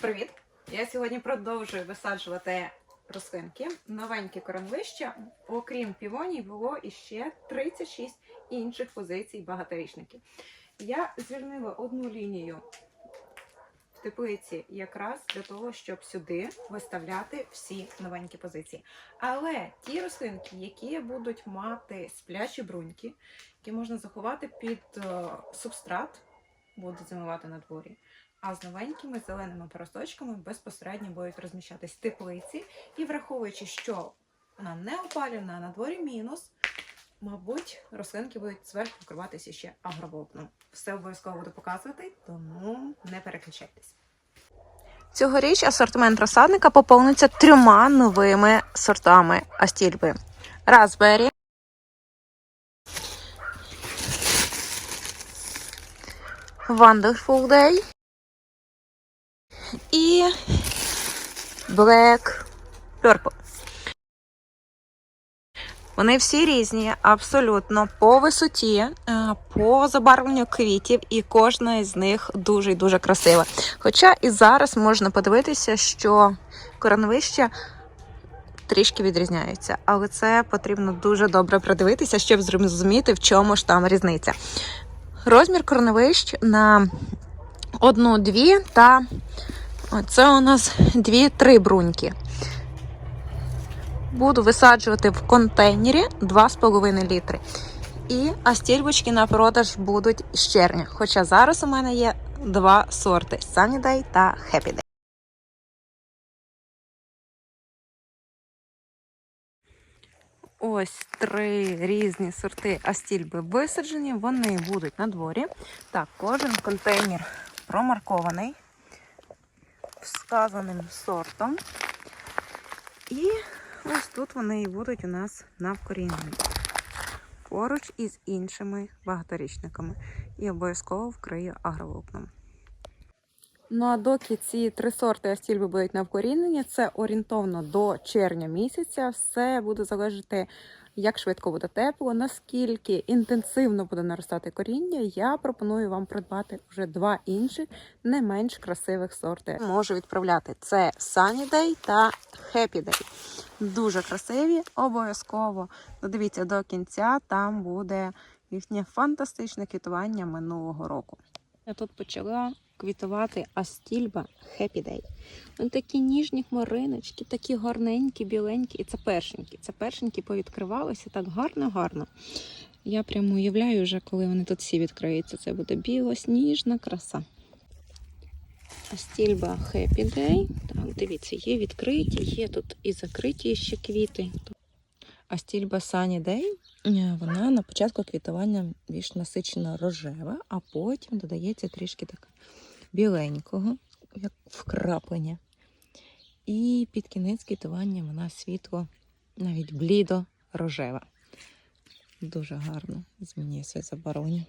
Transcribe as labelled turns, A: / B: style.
A: Привіт! Я сьогодні продовжую висаджувати рослинки. Новенькі коронвища. Окрім півоній, було іще 36 інших позицій багаторічників. Я звільнила одну лінію в теплиці якраз для того, щоб сюди виставляти всі новенькі позиції. Але ті рослинки, які будуть мати сплячі бруньки, які можна заховати під е, субстрат, будуть зимувати на дворі. А з новенькими зеленими поросточками безпосередньо будуть розміщатись теплиці. І враховуючи, що вона не опалювана, а на дворі мінус, мабуть, рослинки будуть зверху вкриватися ще агроволокном. Все обов'язково буду показувати, тому не переключайтесь.
B: Цьогоріч асортимент розсадника поповниться трьома новими сортами астільби. Raspberry, Wonderful Day і Black Purple. Вони всі різні, абсолютно по висоті, е, по забарвленню квітів, і кожна із них дуже і дуже красива. Хоча і зараз можна подивитися, що короновища трішки відрізняються, але це потрібно дуже добре придивитися, щоб зрозуміти, в чому ж там різниця. Розмір короновищ на одну-дві, та це у нас дві-три бруньки. Буду висаджувати в контейнері 2,5 літри. І астільбочки на продаж будуть з червня. Хоча зараз у мене є два сорти: Sunny Day та Happy Day. Ось три різні сорти астільби висаджені. Вони будуть на дворі. Так, кожен контейнер промаркований вказаним сортом. І ось тут вони і будуть у нас на вкоріненні. Поруч із іншими багаторічниками. І обов'язково вкрию агроволокном. Ну а доки ці три сорти астільби будуть на вкоріненні, це орієнтовно до червня місяця. Все буде залежати, як швидко буде тепло, наскільки інтенсивно буде наростати коріння. Я пропоную вам придбати вже два інших, не менш красивих сорти. Можу відправляти це Sunny Day та Happy Day. Дуже красиві, обов'язково додивіться до кінця, там буде їхнє фантастичне квітування минулого року. Я тут почала квітувати астільба Happy Day. Вони такі ніжні хмариночки, такі гарненькі, біленькі. І це першенькі. Це першенькі повідкривалися так гарно-гарно. Я прямо уявляю вже, коли вони тут всі відкриються. Це буде білосніжна краса. Астільба Happy Day. Так, дивіться, є відкриті, є тут і закриті ще квіти. Астільба Sunny Day, е, вона на початку квітування більш насичена рожева, а потім додається трішки така біленького, як вкраплення. І під кінець квітування вона світло, навіть блідо рожева. Дуже гарно змінює своє забарвлення.